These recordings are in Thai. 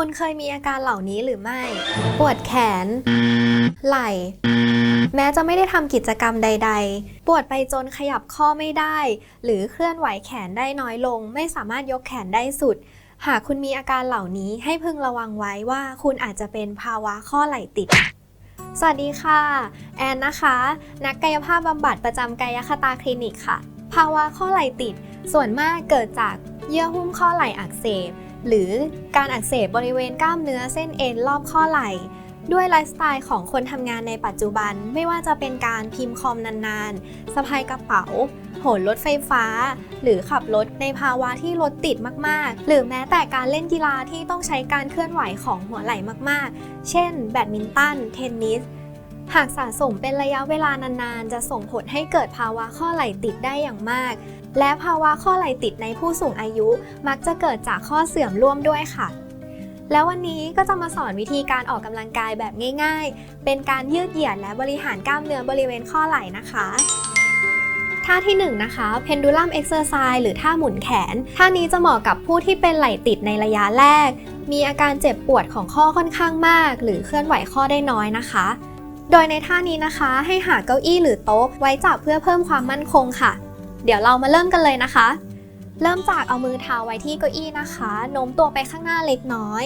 คุณเคยมีอาการเหล่านี้หรือไม่ ปวดแขน ไหล่ แม้จะไม่ได้ทำกิจกรรมใด ๆ ปวดไปจนขยับข้อไม่ได้ หรือเคลื่อนไหวแขนได้น้อยลง ไม่สามารถยกแขนได้สุด หากคุณมีอาการเหล่านี้ให้พึงระวังไว้ว่าคุณอาจจะเป็นภาวะข้อไหล่ติดสวัสดีค่ะ แอนนะคะ นักกายภาพบำบัดประจำกายคตาคลินิกค่ะ ภาวะข้อไหล่ติด ส่วนมากเกิดจากเยื่อหุ้มข้อไหล่อักเสบ หรือการอักเสบบริเวณกล้ามเนื้อเส้นเอ็นรอบข้อไหล่ ด้วยไลฟ์สไตล์ของคนทำงานในปัจจุบัน ไม่ว่าจะเป็นการพิมพ์คอมนานๆสะพายกระเป๋า โหนรถไฟฟ้า หรือขับรถในภาวะที่รถติดมากๆ หรือแม้แต่การเล่นกีฬาที่ต้องใช้การเคลื่อนไหวของหัวไหล่มากๆ เช่น แบดมินตัน เทนนิสหากสะสมเป็นระยะเวลานานๆ จะส่งผลให้เกิดภาวะข้อไหล่ติดได้อย่างมาก และภาวะข้อไหล่ติดในผู้สูงอายุมักจะเกิดจากข้อเสื่อมร่วมด้วยค่ะ แล้ววันนี้ก็จะมาสอนวิธีการออกกำลังกายแบบง่าย ๆ เป็นการยืดเหยียดและบริหารกล้ามเนื้อบริเวณข้อไหล่นะคะท่าที่ 1 นะคะ pendulum exercise หรือท่าหมุนแขน ท่านี้จะเหมาะกับผู้ที่เป็นไหล่ติดในระยะแรก มีอาการเจ็บปวดของข้อค่อนข้างมาก หรือเคลื่อนไหวข้อได้น้อยนะคะ โดยในท่านี้นะคะ ให้หาเก้าอี้หรือโต๊ะไว้จับเพื่อเพิ่มความมั่นคงค่ะ เดี๋ยวเรามาเริ่มกันเลยนะคะ เริ่มจากเอามือเท้าไว้ที่เก้าอี้นะคะ โน้มตัวไปข้างหน้าเล็กน้อย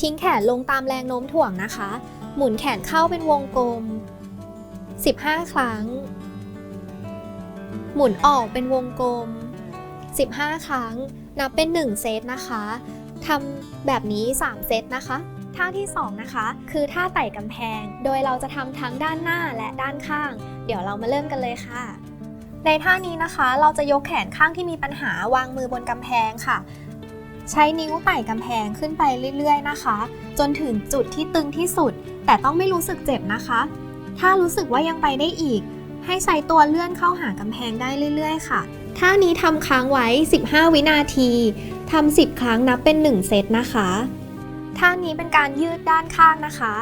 ทิ้งแขนลงตามแรงโน้มถ่วงนะคะ หมุนแขนเข้าเป็นวงกลม 15 ครั้ง หมุนออกเป็นวงกลม 15 ครั้ง นับเป็น 1 เซตนะคะทำแบบนี้ 3 เซตนะคะท่าที่ 2 นะคะ คือท่าไต่กำแพง โดยเราจะทำทั้งด้านหน้าและด้านข้าง เดี๋ยวเรามาเริ่มกันเลยค่ะ ในท่านี้นะคะ เราจะยกแขนข้างที่มีปัญหาวางมือบนกำแพงค่ะ ใช้นิ้วไต่กำแพงขึ้นไปเรื่อยๆนะคะ จนถึงจุดที่ตึงที่สุด แต่ต้องไม่รู้สึกเจ็บนะคะ ถ้ารู้สึกว่ายังไปได้อีก ให้ใช้ตัวเลื่อนเข้าหากำแพงได้เรื่อย ๆ ค่ะท่านี้ทำค้างไว้ 15 วินาทีทำ10 ครั้งนับเป็น 1 เซตนะคะท่านี้เป็นการยืดด้านข้างนะคะ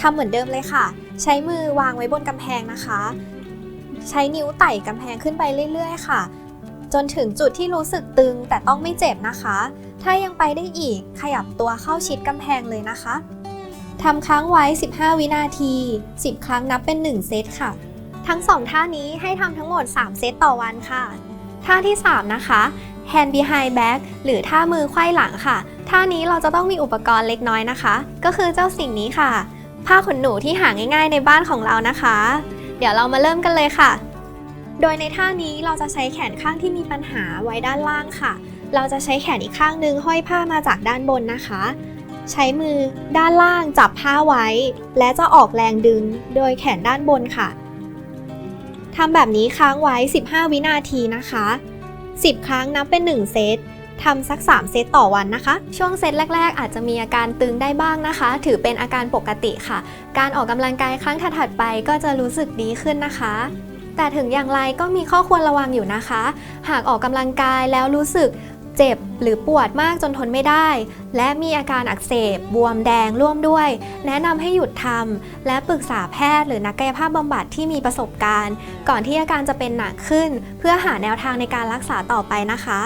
ทำเหมือนเดิมเลยค่ะ ใช้มือวางไว้บนกำแพงนะคะ ใช้นิ้วไต่กำแพงขึ้นไปเรื่อยๆ ค่ะ จนถึงจุดที่รู้สึกตึงแต่ต้องไม่เจ็บนะคะ ถ้ายังไปได้อีกขยับตัวเข้าชิดกำแพงเลยนะคะทำค้างไว้ 15 วินาที 10 ครั้งนับเป็น 1 เซตค่ะ ทั้ง 2 ท่านี้ให้ทำทั้งหมด 3 เซตต่อวันค่ะ ท่าที่ 3 นะคะ hand behind back หรือท่ามือไขว้หลังค่ะ ท่านี้เราจะต้องมีอุปกรณ์เล็กน้อยนะคะ ก็คือเจ้าสิ่งนี้ค่ะ ผ้าขนหนูที่หาง่ายๆในบ้านของเรานะคะ เดี๋ยวเรามาเริ่มกันเลยค่ะ โดยในท่านี้เราจะใช้แขนข้างที่มีปัญหาไว้ด้านล่างค่ะ เราจะใช้แขนอีกข้างหนึงห้อยผ้ามาจากด้านบนนะคะ ใช้มือด้านล่างจับผ้าไว้ และจะออกแรงดึงโดยแขนด้านบนค่ะทำแบบนี้ค้างไว้ 15 วินาทีนะคะ 10 ครั้งนับเป็น 1 เซต ทำสัก 3 เซตต่อวันนะคะ ช่วงเซตแรก ๆ อาจจะมีอาการตึงได้บ้างนะคะ ถือเป็นอาการปกติค่ะ การออกกำลังกายครั้งถัดๆไปก็จะรู้สึกดีขึ้นนะคะแต่ถึงอย่างไรก็มีข้อควรระวังอยู่นะคะ หากออกกำลังกายแล้วรู้สึกเจ็บหรือปวดมากจนทนไม่ได้ และมีอาการอักเสบบวมแดงร่วมด้วย แนะนำให้หยุดทำและปรึกษาแพทย์หรือนักกายภาพบำบัดที่มีประสบการณ์ ก่อนที่อาการจะเป็นหนักขึ้น เพื่อหาแนวทางในการรักษาต่อไปนะคะ